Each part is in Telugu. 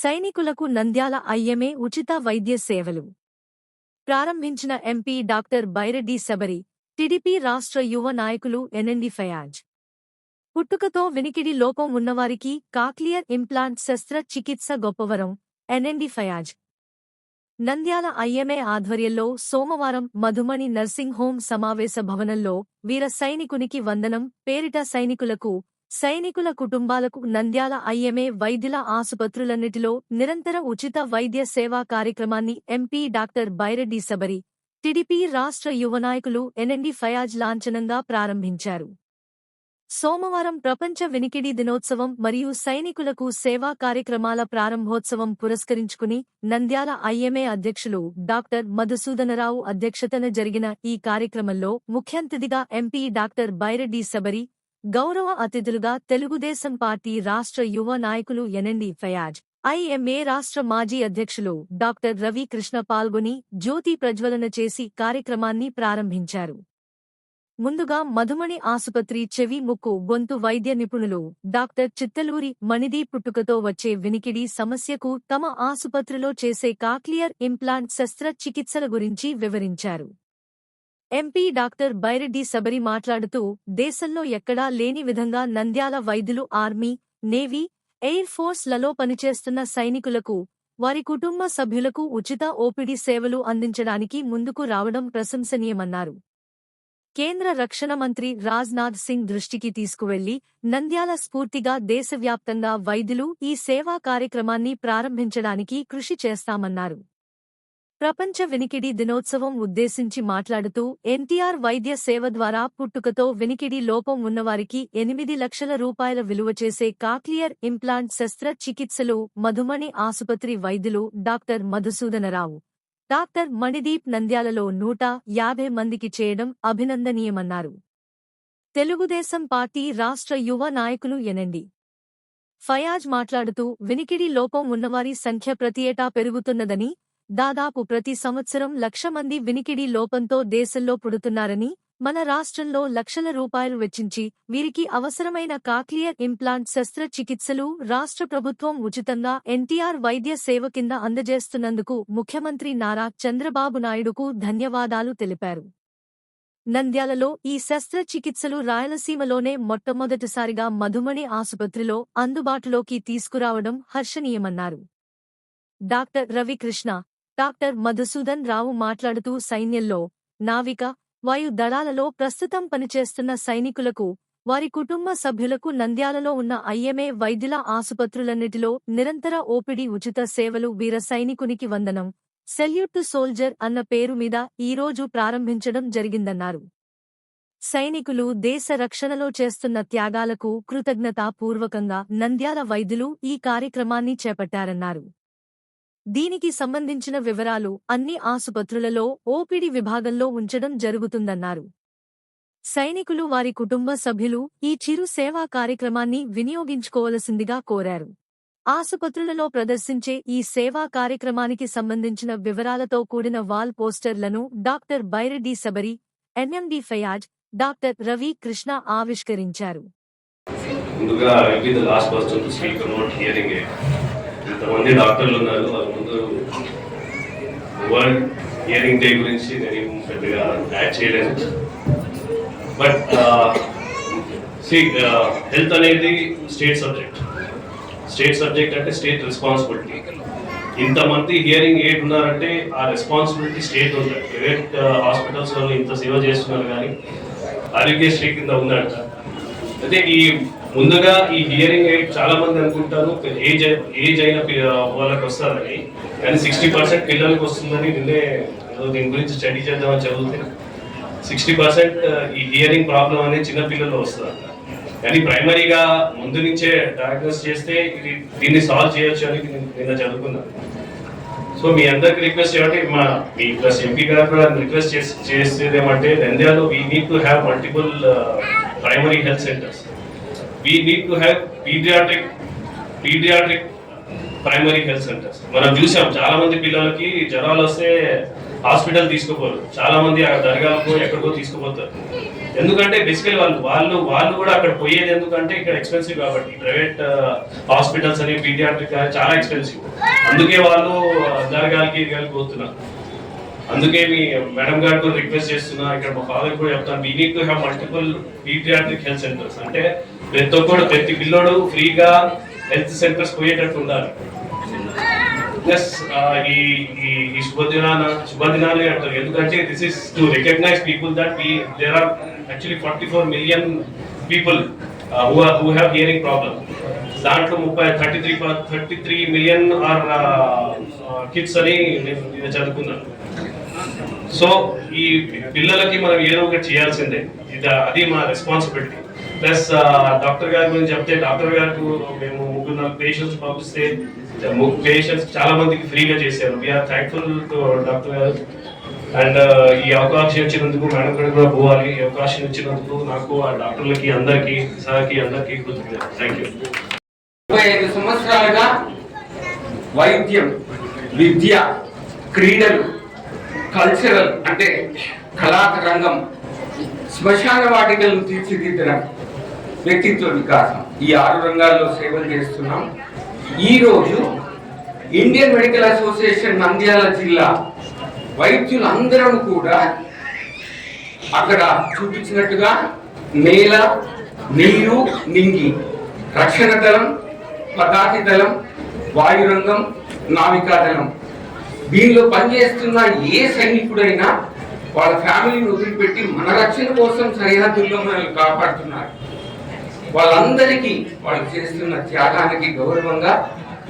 సైనికులకు నంద్యాల ఐఎంఏ ఉచిత వైద్య సేవలు. ప్రారంభించిన MP doctor Byreddy Sabari TDP రాష్ట్ర యువ నాయకులు ఎన్ఎండి ఫయాజ్. పుట్టుకతో వినికిడి లోపం ఉన్నవారికి కాక్లియర్ ఇంప్లాంట్ శస్త్ర చికిత్స గొప్పవరం ఎన్ఎండి ఫయాజ్. నంద్యాల ఐఎంఏ ఆధ్వర్యంలో సోమవారం మధుమణి నర్సింగ్ హోం సమావేశ భవనంలో వీర సైనికునికి వందనం పేరిట సైనికులకు సైనికుల కుటుంబాలకు నంద్యాల ఐఎంఏ వైద్యుల ఆసుపత్రులన్నిటిలో నిరంతర ఉచిత వైద్య సేవా కార్యక్రమాన్ని MP doctor Byreddy Sabari TDP రాష్ట్ర యువ నాయకులు ఎన్ఎండి ఫయాజ్ లాంఛనంగా ప్రారంభించారు. సోమవారం ప్రపంచ వినికిడి దినోత్సవం మరియు సైనికులకు సేవా కార్యక్రమాల ప్రారంభోత్సవం పురస్కరించుకుని నంద్యాల ఐఎంఏ అధ్యక్షులు డాక్టర్ మధుసూదనరావు అధ్యక్షతన జరిగిన ఈ కార్యక్రమంలో ముఖ్యంతిథిగా ఎంపీ డాక్టర్ బైరెడ్డి సబరి గౌరవ అతిథులుగా తెలుగుదేశం పార్టీ రాష్ట్ర యువ నాయకులు ఎనండి ఫయాజ్ ఐఎంఏ రాష్ట్ర మాజీ అధ్యక్షులు డాక్టర్ రవికృష్ణ పాల్గొని జ్యోతి ప్రజ్వలన చేసి కార్యక్రమాన్ని ప్రారంభించారు. ముందుగా మధుమణి ఆసుపత్రి చెవి ముక్కు గొంతు వైద్య నిపుణులు డాక్టర్ చిత్తలూరి మణిదీ పుట్టుకతో వచ్చే వినికిడి సమస్యకు తమ ఆసుపత్రిలో చేసే కాక్లియర్ ఇంప్లాంట్ శస్త్రచికిత్సల గురించి వివరించారు. ఎంపీ డాక్టర్ బైరెడ్డి సబరి మాట్లాడుతూ దేశంలో ఎక్కడా లేని విధంగా నంద్యాల వైద్యులు ఆర్మీ నేవీ ఎయిర్ ఫోర్స్లలో పనిచేస్తున్న సైనికులకు వారి కుటుంబ సభ్యులకు ఉచిత ఓపిడి సేవలు అందించడానికి ముందుకు రావడం ప్రశంసనీయమన్నారు. కేంద్ర రక్షణ మంత్రి రాజ్నాథ్ సింగ్ దృష్టికి తీసుకువెళ్ళి నంద్యాల స్ఫూర్తిగా దేశవ్యాప్తంగా వైద్యులు ఈ సేవా కార్యక్రమాన్ని ప్రారంభించడానికి కృషి చేస్తామన్నారు. ప్రపంచ వినికిడి దినోత్సవం ఉద్దేశించి మాట్లాడుతూ ఎన్టీఆర్ వైద్య సేవ ద్వారా పుట్టుకతో వినికిడి లోపం ఉన్నవారికి ఎనిమిది లక్షల రూపాయల విలువ చేసే కాక్లియర్ ఇంప్లాంట్ శస్త్ర చికిత్సలు మధుమణి ఆసుపత్రి వైద్యులు డాక్టర్ మధుసూదనరావు. డాక్టర్ మణిదీప్ నంద్యాలలో నూట యాభై మందికి చేయడం అభినందనీయమన్నారు. తెలుగుదేశం పార్టీ రాష్ట్ర యువ నాయకులు ఎనండి ఫయాజ్ మాట్లాడుతూ వినికిడి లోపం ఉన్నవారి సంఖ్య ప్రతి ఏటా పెరుగుతున్నదని దాదాపు ప్రతి సంవత్సరం లక్ష మంది వినికిడి లోపంతో దేశంలో పుడుతున్నారని మన రాష్ట్రంలో లక్షల రూపాయలు వెచ్చించి వీరికి అవసరమైన కాక్లియర్ ఇంప్లాంట్ శస్త్రచికిత్సలు రాష్ట్ర ప్రభుత్వం ఉచితంగా ఎన్టీఆర్ వైద్య సేవ కింద అందజేస్తున్నందుకు ముఖ్యమంత్రి నారా చంద్రబాబు నాయుడుకు ధన్యవాదాలు తెలిపారు. నంద్యాలలో ఈ శస్త్రచికిత్సలు రాయలసీమలోనే మొట్టమొదటిసారిగా మధుమణి ఆసుపత్రిలో అందుబాటులోకి తీసుకురావడం హర్షణీయమన్నారు. డాక్టర్ రవికృష్ణ డాక్టర్ మధుసూదన్ రావు మాట్లాడుతూ సైన్యంలో నావిక వాయు దళాలలో ప్రస్తుతం పనిచేస్తున్న సైనికులకు వారి కుటుంబ సభ్యులకు నంద్యాలలో ఉన్న ఐఎంఏ వైద్యుల ఆసుపత్రులన్నిటిలో నిరంతర ఓపిడి ఉచిత సేవలు వీర సైనికునికి వందనం సెల్యూట్ టు సోల్జర్ అన్న పేరు మీద ఈరోజు ప్రారంభించడం జరిగిందన్నారు. సైనికులు దేశ రక్షణలో చేస్తున్న త్యాగాలకు కృతజ్ఞతాపూర్వకంగా నంద్యాల వైద్యులు ఈ కార్యక్రమాన్ని చేపట్టారన్నారు. దీనికి సంబంధించిన వివరాలు అన్ని ఆసుపత్రులలో ఓపిడి విభాగంలో ఉంచడం జరుగుతుందన్నారు. సైనికులు వారి కుటుంబ సభ్యులు ఈ చిరు సేవా కార్యక్రమాన్ని వినియోగించుకోవలసిందిగా కోరారు. ఆసుపత్రులలో ప్రదర్శించే ఈ సేవా కార్యక్రమానికి సంబంధించిన వివరాలతో కూడిన wall పోస్టర్లను doctor Byreddy Sabari NMD Fayaz doctor Ravi Krishna ఆవిష్కరించారు. ముందుగా లాస్ట్ ఇంతమంది డాక్టర్లు ఉన్నారు వాళ్ళ ముందు వరల్డ్ హియరింగ్ డే గురించి నేను పెద్దగా యాడ్ చేయలేదు. బట్ సి హెల్త్ అనేది స్టేట్ సబ్జెక్ట్ స్టేట్ సబ్జెక్ట్ అంటే స్టేట్ రెస్పాన్సిబిలిటీ ఇంతమంది హియరింగ్ ఎయిడ్ ఉన్నారంటే ఆ రెస్పాన్సిబిలిటీ స్టేట్ ఉంది ప్రైవేట్ హాస్పిటల్స్ ఇంత సేవ చేస్తున్నారు కానీ ఆరోగ్యశ్రీ కింద ఉందంట అయితే ఈ ముందుగా ఈ హియరింగ్ ఎయిడ్ చాలా మంది అనుకుంటారు ఏజ్ ఏజ్ అయిన వాళ్ళకి వస్తుందని కానీ సిక్స్టీ పర్సెంట్ పిల్లలకి వస్తుందని నిన్నే దీని గురించి స్టడీ చేద్దామని చదివితే సిక్స్టీ పర్సెంట్ ఈ హియరింగ్ ప్రాబ్లం అనేది చిన్న పిల్లల్లో కానీ ప్రైమరీగా ముందు నుంచే డయాగ్నోస్ చేస్తే ఇది దీన్ని సాల్వ్ చేయొచ్చు అని నేను నిన్న చదువుకున్నాను సో మీ అందరికి రిక్వెస్ట్ ఏమంటే మా మీ ప్లస్ ఎంపీ గారు కూడా రిక్వెస్ట్ చేసి చేసేది ఏమంటే ఇండియాలో we need to have multiple primary health centres we need to have paediatric paediatric primary health centres మనం చూసాం చాలా మంది పిల్లలకి జ్వరాలు వస్తే హాస్పిటల్ తీసుకుపోరు. చాలా మంది ఆ దర్గాలకు ఎక్కడికో తీసుకుపోతారు. ఎందుకంటే బేసికలీ వాళ్ళు వాళ్ళు వాళ్ళు కూడా అక్కడ పోయేది ఎందుకంటే ఇక్కడ ఎక్స్పెన్సివ్ కాబట్టి. ప్రైవేట్ హాస్పిటల్స్ అని పీడియాట్రిక్ చాలా ఎక్స్పెన్సివ్ అందుకే వాళ్ళు దర్గాలకి ఇరగాలకి పోతున్నారు. అందుకే మీ మేడం గారు కూడా రిక్వెస్ట్ చేస్తున్నా ఇక్కడ మా ఫాదర్ కూడా చెప్తాను. We need to have multiple paediatric health centres అంటే ప్రతి ఒక్కడు ప్రతి పిల్లోడు ఫ్రీగా హెల్త్ సెంటర్స్ పోయేటట్టు ఉండాలి. ప్లస్ ఈ ఈ ఈ శుభదినాన శుభదినాలు అంటారు. ఎందుకంటే this is to recognise people that we there are actually forty four million people who who have hearing problem దాంట్లో ముప్పై thirty three thirty three million are kids అని నేను నేను చదువుకున్నాను. సో ఈ పిల్లలకి మనం ఏదో ఒకటి చేయాల్సిందే. ఇది అది మా రెస్పాన్సిబిలిటీ ప్లస్ డాక్టర్ గారి గురించి చెప్తే డాక్టర్ గారికి మేము ముగ్గురు నాలుగు పేషెంట్స్ పంపిస్తే పేషెంట్స్ చాలా మందికి ఫ్రీగా చేశారు. We are thankful to doctor గారు. అండ్ ఈ అవకాశం ఇచ్చినందుకు మేడం గారు కూడా పోవాలి. ఈ అవకాశం ఇచ్చినందుకు నాకు ఆ డాక్టర్లకి అందరికి సార్కి అందరికి కృతజ్ఞత థ్యాంక్ యూ ముప్పై ఐదు సంవత్సరాలుగా వైద్యం విద్య క్రీడలు కల్చరల్ అంటే కళా రంగం శ్మశాన వాటికలను తీర్చిదిద్దడం. వ్యక్తిత్వ వికాసం. ఈ ఆరు రంగాల్లో సేవలు చేస్తున్నాం. ఈరోజు ఇండియన్ మెడికల్ అసోసియేషన్ నంద్యాల జిల్లా వైద్యులందరం కూడా అక్కడ చూపించినట్టుగా నేల నీరు నింగి రక్షణ దళం పతాకి దళం వాయురంగం నావికా దళం. దీనిలో పనిచేస్తున్న ఏ సైనికుడైనా వాళ్ళ ఫ్యామిలీని వదిలిపెట్టి మన రక్షణ కోసం సరిహద్దుల్లో మనల్ని కాపాడుతున్నారు. వాళ్ళందరికీ వాళ్ళు చేస్తున్న త్యాగానికి గౌరవంగా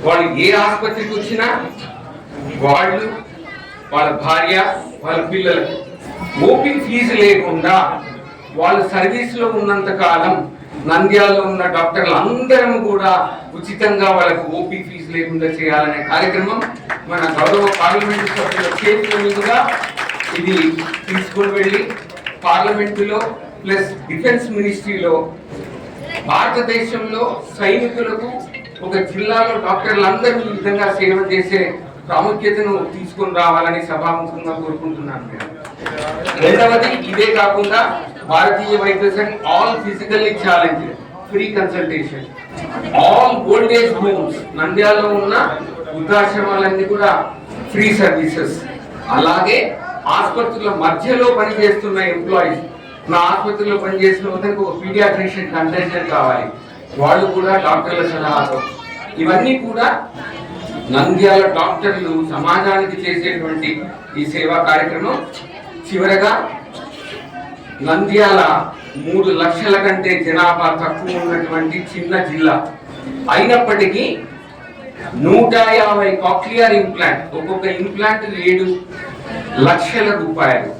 వాళ్ళు ఏ ఆసుపత్రికి వచ్చినా వాళ్ళు వాళ్ళ భార్య వాళ్ళ పిల్లలకు ఓపీ ఫీజు లేకుండా వాళ్ళు సర్వీస్లో ఉన్నంత కాలం నంద్యాలలో ఉన్న డాక్టర్లు అందరం కూడా ఉచితంగా వాళ్ళకు ఓపీ ఫీజు లేకుండా చేయాలనే కార్యక్రమం మన గౌరవ పార్లమెంటు సభ్యుల చేతుల మీదుగా ఇది తీసుకుని వెళ్ళి పార్లమెంటులో ప్లస్ డిఫెన్స్ మినిస్ట్రీలో భారతదేశంలో సైనికులకు ఒక జిల్లాలో డాక్టర్లందరూ ఈ విధంగా సేవ చేసే ప్రాముఖ్యతను తీసుకొని రావాలని సభాముఖంగా కోరుకుంటున్నాను నేను రెండవది ఇదే కాకుండా భారతీయ వైద్య Sangh all physically challenge free consultation. All old age homes నంద్యాలలో ఉన్న వృద్ధాశ్రమాలన్నీ కూడా ఫ్రీ సర్వీసెస్. అలాగే ఆసుపత్రుల మధ్యలో పనిచేస్తున్న ఎంప్లాయీస్ నా ఆసుపత్రిలో పనిచేసిన అతనికి ఒక పీడియాట్రిషియన్ కన్సల్టెంట్ కావాలి. వాళ్ళు కూడా డాక్టర్ల సలహాతో. ఇవన్నీ కూడా నంద్యాల డాక్టర్లు సమాజానికి చేసేటువంటి ఈ సేవా కార్యక్రమం. చివరగా నంద్యాల మూడు లక్షల కంటే జనాభా తక్కువ ఉన్నటువంటి చిన్న జిల్లా. అయినప్పటికీ నూట యాభై కాక్లియర్ ఇంప్లాంట్ ఒక్కొక్క ఇంప్లాంట్ ఏడు లక్షల రూపాయలు.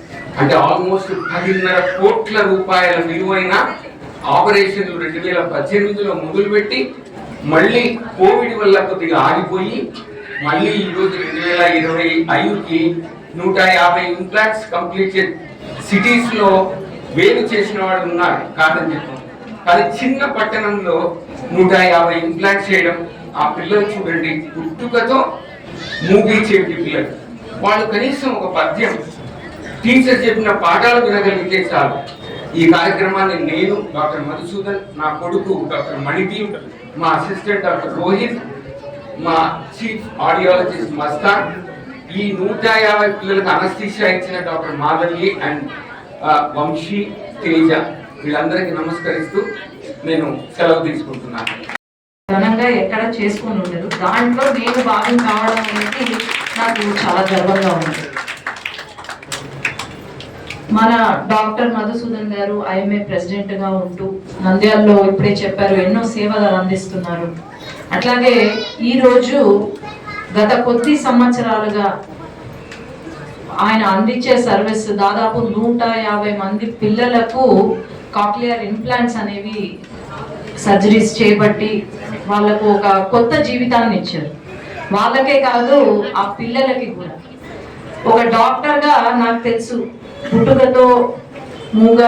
అంటే ఆల్మోస్ట్ పదిన్నర కోట్ల రూపాయల విలువైన ఆపరేషన్లు రెండు వేల పద్దెనిమిదిలో మొదలుపెట్టి మళ్ళీ కోవిడ్ వల్ల కొద్దిగా ఆగిపోయి మళ్ళీ ఈరోజు రెండు వేల ఇరవై ఐదుకి నూట యాభై ఇంప్లాంట్స్ కంప్లీట్ సిటీస్లో వేలు చేసిన వాడు ఉన్నారు కాదని చెప్పాం కానీ చిన్న పట్టణంలో నూట యాభై ఇంప్లాంట్ చేయడం ఆ పిల్లలు చూడండి పుట్టుకతో మూగీ చెవిటి పిల్లలు. వాళ్ళు కనీసం ఒక పద్యం టీచర్ చెప్పిన పాఠాలు వినగలిగితే చాలు. ఈ కార్యక్రమాన్ని నేను డాక్టర్ మధుసూదన్ నా కొడుకు డాక్టర్ మణిదీప్ మా అసిస్టెంట్ డాక్టర్ రోహిత్ మా చీఫ్ ఆడియాలజిస్ట్ మస్తాన్ ఈ నూట యాభై పిల్లలకు అనస్థీషియా ఇచ్చిన డాక్టర్ మాధవి అండ్ వంశీ తేజ వీళ్ళందరికీ నమస్కరిస్తూ నేను సెలవు తీసుకుంటున్నాను. ఘనంగా ఎక్కడ చేసుకుని ఉండదు దాంట్లో నేను భాగం కావడం అనేది నాకు చాలా గర్వంగా ఉంటుంది మన డాక్టర్ మధుసూదన్ గారు ఐఎంఏ ప్రెసిడెంట్గా ఉంటూ నంద్యాలలో ఇప్పుడే చెప్పారు ఎన్నో సేవలు అందిస్తున్నారు. అట్లాగే ఈ రోజు గత కొద్ది సంవత్సరాలుగా ఆయన అందించే సర్వీస్ దాదాపు నూట యాభై మంది పిల్లలకు కాక్లియర్ ఇంప్లాంట్స్ అనేవి సర్జరీస్ చేపట్టి వాళ్ళకు ఒక కొత్త జీవితాన్ని ఇచ్చారు. వాళ్ళకే కాదు ఆ పిల్లలకి కూడా. ఒక డాక్టర్గా నాకు తెలుసు పుట్టుకతో మూగ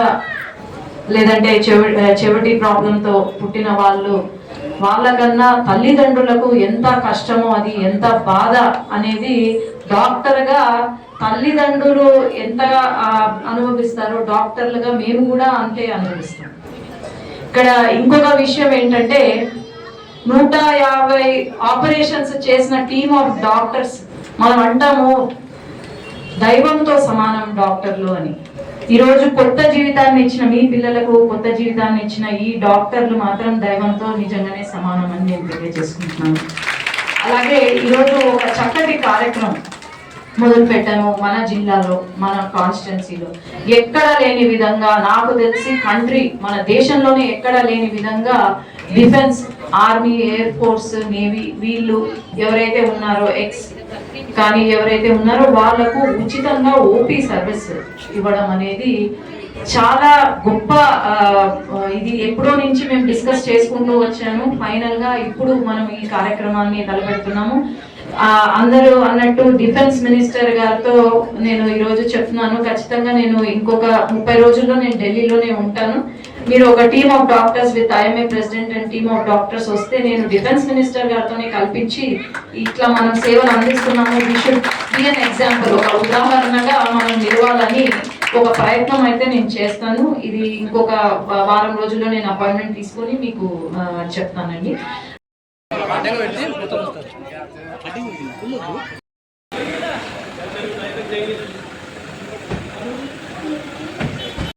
లేదంటే చెవి చెవిటి ప్రాబ్లంతో పుట్టిన వాళ్ళు వాళ్ళకన్నా తల్లిదండ్రులకు ఎంత కష్టమో అది ఎంత బాధ అనేది డాక్టర్గా తల్లిదండ్రులు ఎంతగా అనుభవిస్తారో డాక్టర్లుగా మేము కూడా అంతే అనుభవిస్తాం. ఇక్కడ ఇంకొక విషయం ఏంటంటే నూట యాభై ఆపరేషన్స్ చేసిన టీమ్ ఆఫ్ డాక్టర్స్ మనం అంటాము దైవంతో సమానం డాక్టర్లు అని. ఈరోజు కొత్త జీవితాన్ని ఇచ్చిన మీ పిల్లలకు కొత్త జీవితాన్ని ఇచ్చిన ఈ డాక్టర్లు మాత్రం దైవంతో నిజంగానే సమానం అని నేను తెలియజేసుకుంటున్నాను. అలాగే ఈరోజు ఒక చక్కటి కార్యక్రమం మొదలు పెట్టాము మన జిల్లాలో మన కాన్స్టిట్యున్సీలో ఎక్కడ లేని విధంగా నాకు తెలిసి కంట్రీ మన దేశంలోనే ఎక్కడ లేని విధంగా defence army air force navy వీళ్ళు ఎవరైతే ఉన్నారో ఎక్స్ కానీ ఎవరైతే ఉన్నారో వాళ్ళకు ఉచితంగా ఓపీ సర్వీస్ ఇవ్వడం అనేది చాలా గొప్ప ఇది ఎప్పుడో నుంచి మేము డిస్కస్ చేసుకుంటూ వచ్చాను ఫైనల్గా ఇప్పుడు మనం ఈ కార్యక్రమాన్ని తలపెడుతున్నాము. అందరూ అన్నట్టు డిఫెన్స్ మినిస్టర్ గారితో నేను ఈరోజు చెప్తున్నాను. ఖచ్చితంగా నేను ఇంకొక ముప్పై రోజుల్లో నేను ఢిల్లీలోనే ఉంటాను. మీరు ఒక team of doctors with IMA president and team of doctors వస్తే నేను డిఫెన్స్ మినిస్టర్ గారితోనే కల్పించి ఇట్లా మనం సేవలు అందిస్తున్నాము. We should be an example ఒక ఉదాహరణగా మనం నిలవాలని ఒక ప్రయత్నం అయితే నేను చేస్తాను. ఇది ఇంకొక వారం రోజుల్లో నేను అపాయింట్మెంట్ తీసుకొని మీకు చెప్తానండి.